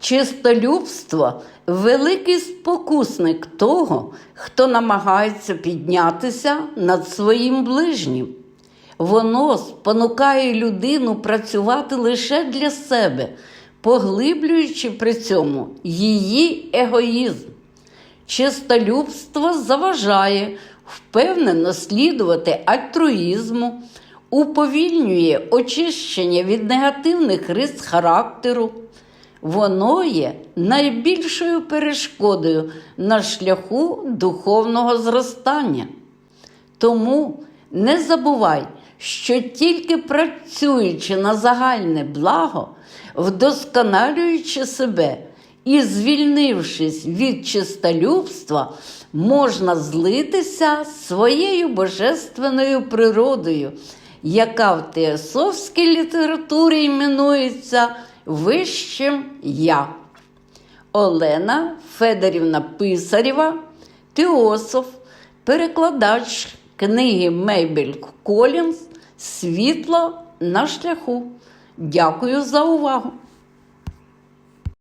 Чистолюбство великий спокусник того, хто намагається піднятися над своїм ближнім. Воно спонукає людину працювати лише для себе, поглиблюючи при цьому її егоїзм. Чистолюбство заважає впевнено слідувати альтруїзму, уповільнює очищення від негативних рис характеру. Воно є найбільшою перешкодою на шляху духовного зростання. Тому не забувай, що тільки працюючи на загальне благо, вдосконалюючи себе і звільнившись від чистолюбства, можна злитися своєю божественною природою, яка в теософській літературі іменується Вищим Я. Олена Федорівна Писарєва, теософ, перекладач книги Мейбель Колінс Світло на шляху. Дякую за увагу!